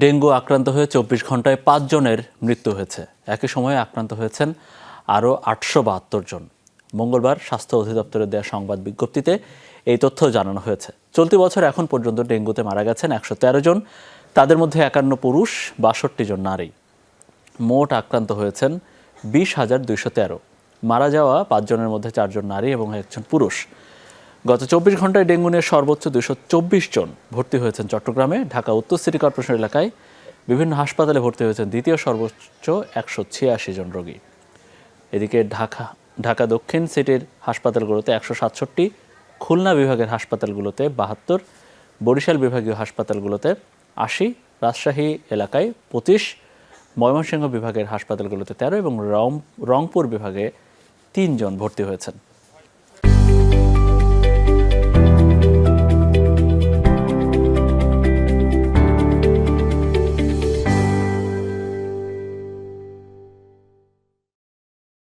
Dengue আক্রান্ত হয়ে চব্বিশ ঘন্টায় পাঁচজনের মৃত্যু হয়েছে। একই সময়ে আক্রান্ত হয়েছেন আরও আটশো বাহাত্তর জন। মঙ্গলবার স্বাস্থ্য অধিদপ্তরের দেওয়া সংবাদ বিজ্ঞপ্তিতে এই তথ্য জানানো হয়েছে। চলতি বছর এখন পর্যন্ত ডেঙ্গুতে মারা গেছেন একশো তেরো জন। তাদের মধ্যে একান্ন পুরুষ, বাষট্টি জন নারী। মোট আক্রান্ত হয়েছেন বিশ হাজার দুইশো তেরো। মারা যাওয়া পাঁচজনের মধ্যে চারজন নারী এবং একজন পুরুষ। গত চব্বিশ ঘন্টায় ডেঙ্গু নিয়ে সর্বোচ্চ দুশো চব্বিশ জন ভর্তি হয়েছেন চট্টগ্রামে, ঢাকা উত্তর সিটি কর্পোরেশন এলাকায়। বিভিন্ন হাসপাতালে ভর্তি হয়েছেন দ্বিতীয় সর্বোচ্চ একশো ছিয়াশি জন রোগী। এদিকে ঢাকা ঢাকা দক্ষিণ সিটির হাসপাতালগুলোতে একশো সাতষট্টি, খুলনা বিভাগের হাসপাতালগুলোতে বাহাত্তর, বরিশাল বিভাগীয় হাসপাতালগুলোতে আশি, রাজশাহী এলাকায় পঁচিশ, ময়মনসিংহ বিভাগের হাসপাতালগুলোতে তেরো এবং রং, রংপুর বিভাগে তিনজন ভর্তি হয়েছেন।